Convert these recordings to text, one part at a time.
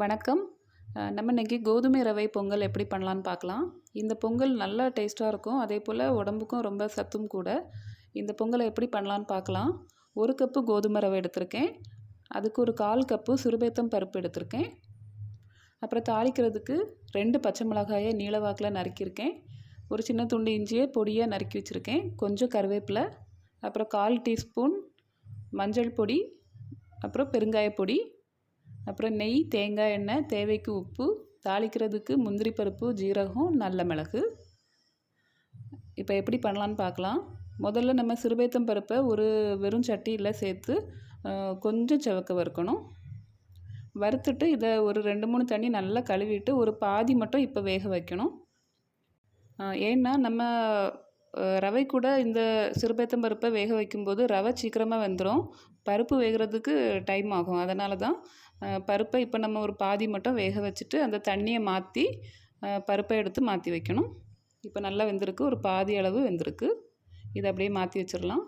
வணக்கம். நம்ம இன்றைக்கி கோதுமை ரவை பொங்கல் எப்படி பண்ணலான்னு பார்க்கலாம். இந்த பொங்கல் நல்லா டேஸ்ட்டாக இருக்கும். அதே போல் உடம்புக்கும் ரொம்ப சத்தும் கூட. இந்த பொங்கலை எப்படி பண்ணலான்னு பார்க்கலாம். ஒரு கப்பு கோதுமை ரவை எடுத்திருக்கேன். அதுக்கு ஒரு கால் கப்பு சிறுபேத்தம் பருப்பு எடுத்திருக்கேன். அப்புறம் தாளிக்கிறதுக்கு ரெண்டு பச்சை மிளகாயை நீளவாக்கில் நறுக்கியிருக்கேன். ஒரு சின்ன துண்டு இஞ்சியை பொடியாக நறுக்கி வச்சுருக்கேன். கொஞ்சம் கருவேப்பிலை அப்புறம் கால் டீஸ்பூன் மஞ்சள் பொடி அப்புறம் பெருங்காய பொடி அப்புறம் நெய் தேங்காய் எண்ணெய் தேவைக்கு உப்பு தாளிக்கிறதுக்கு முந்திரி பருப்பு ஜீரகம் நல்ல மிளகு. இப்போ எப்படி பண்ணலான்னு பார்க்கலாம். முதல்ல நம்ம சிறுபேத்தம் பருப்பை ஒரு வெறும் சட்டியில் சேர்த்து கொஞ்சம் செவக்க வறுக்கணும். வறுத்துட்டு இதை ஒரு ரெண்டு மூணு தண்ணி நல்லா கழுவிட்டு ஒரு பாதி மட்டும் இப்போ வேக வைக்கணும். ஏன்னா நம்ம ரவை கூட இந்த சிறுபேத்தம் பருப்பை வேக வைக்கும்போது ரவை சீக்கிரமாக வெந்துடும் பருப்பு வேகிறதுக்கு டைம் ஆகும். அதனால தான் பருப்பை இப்போ நம்ம ஒரு பாதி மட்டும் வேக வச்சுட்டு அந்த தண்ணியை மாற்றி பருப்பை எடுத்து மாற்றி வைக்கணும். இப்போ நல்லா வெந்திருக்கு. ஒரு பாதி அளவு வெந்திருக்கு. இதை அப்படியே மாற்றி வச்சிடலாம்.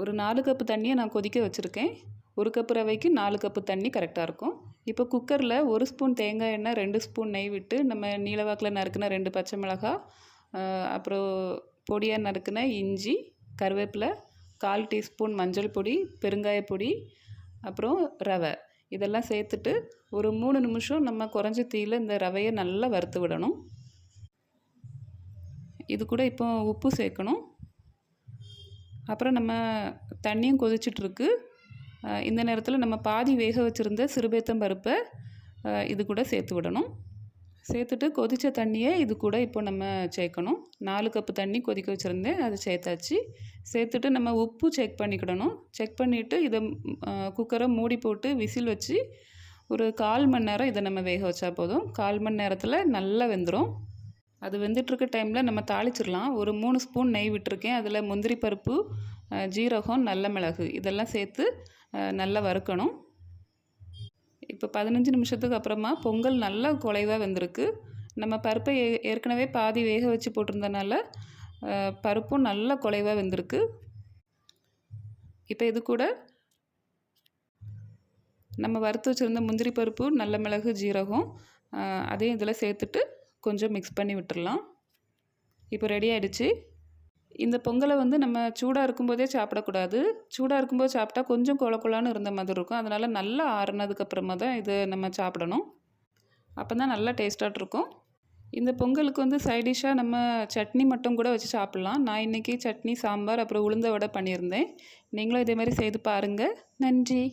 ஒரு நாலு கப்பு தண்ணியை நான் கொதிக்க வச்சுருக்கேன். ஒரு கப்பு ரவைக்கு நாலு கப்பு தண்ணி கரெக்டாக இருக்கும். இப்போ குக்கரில் ஒரு ஸ்பூன் தேங்காய் எண்ணெய் ரெண்டு ஸ்பூன் நெய் விட்டு நம்ம நீலவாக்கில் நறுக்கின ரெண்டு பச்சை மிளகாய் அப்புறம் பொடியாக நறுக்கின இஞ்சி கருவேப்பிலை கால் டீஸ்பூன் மஞ்சள் பொடி பெருங்காய பொடி அப்புறம் ரவை. இதெல்லாம் சேர்த்துட்டு ஒரு மூணு நிமிஷம் நம்ம குறைஞ்ச தீயில் இந்த ரவையை நல்லா வறுத்து விடணும். இது கூட இப்போ உப்பு சேர்க்கணும். அப்புறம் நம்ம தண்ணியும் கொதிச்சிட்ருக்கு. இந்த நேரத்தில் நம்ம பாதி வேக வச்சுருந்த சிறுபேத்தம் பருப்பை இது கூட சேர்த்து விடணும். சேர்த்துட்டு கொதித்த தண்ணியை இது கூட இப்போ நம்ம சேர்க்கணும். நாலு கப்பு தண்ணி கொதிக்க வச்சுருந்தேன். அது சேர்த்தாச்சு. சேர்த்துட்டு நம்ம உப்பு செக் பண்ணிக்கிடணும். செக் பண்ணிவிட்டு இதை குக்கரை மூடி போட்டு விசில் வச்சு ஒரு கால் மணி நேரம் இதை நம்ம வேக வச்சா போதும். கால் மணி நேரத்தில் நல்லா வெந்துடும் அது வெந்துட்டுருக்க டைமில் நம்ம தாளிச்சிடலாம். ஒரு மூணு ஸ்பூன் நெய் விட்டுருக்கேன். அதில் முந்திரி பருப்பு ஜீரகம் நல்ல மிளகு இதெல்லாம் சேர்த்து நல்லா வறுக்கணும். இப்போ பதினஞ்சு நிமிஷத்துக்கு அப்புறமா பொங்கல் நல்லா குலைவாக வந்திருக்கு. நம்ம பருப்பை ஏ- ஏற்கனவே பாதி வேக வச்சு போட்டிருந்தனால பருப்பும் நல்லா குலைவாக வந்திருக்கு. இப்போ இது கூட நம்ம வறுத்து வச்சுருந்த முந்திரி பருப்பு நல்ல மிளகு ஜீரகம் அதையும் இதில் சேர்த்துட்டு கொஞ்சம் மிக்ஸ் பண்ணி விட்டுடலாம் இப்போ ரெடி ஆகிடுச்சி இந்த பொங்கலை வந்து நம்ம சூடாக இருக்கும்போதே சாப்பிடக்கூடாது. சூடாக இருக்கும்போது சாப்பிட்டா கொஞ்சம் கொல இருந்த மாதிரி இருக்கும். அதனால் நல்லா ஆறுனதுக்கப்புறமா தான் இது நம்ம சாப்பிடணும். அப்போ தான் நல்லா டேஸ்ட்டாக இருக்கும். இந்த பொங்கலுக்கு வந்து சைடிஷ்ஷாக நம்ம சட்னி மட்டும் கூட வச்சு சாப்பிட்லாம். நான் இன்றைக்கி சட்னி சாம்பார் அப்புறம் உளுந்த வடை பண்ணியிருந்தேன். நீங்களும் இதே மாதிரி செய்து பாருங்கள் நன்றி.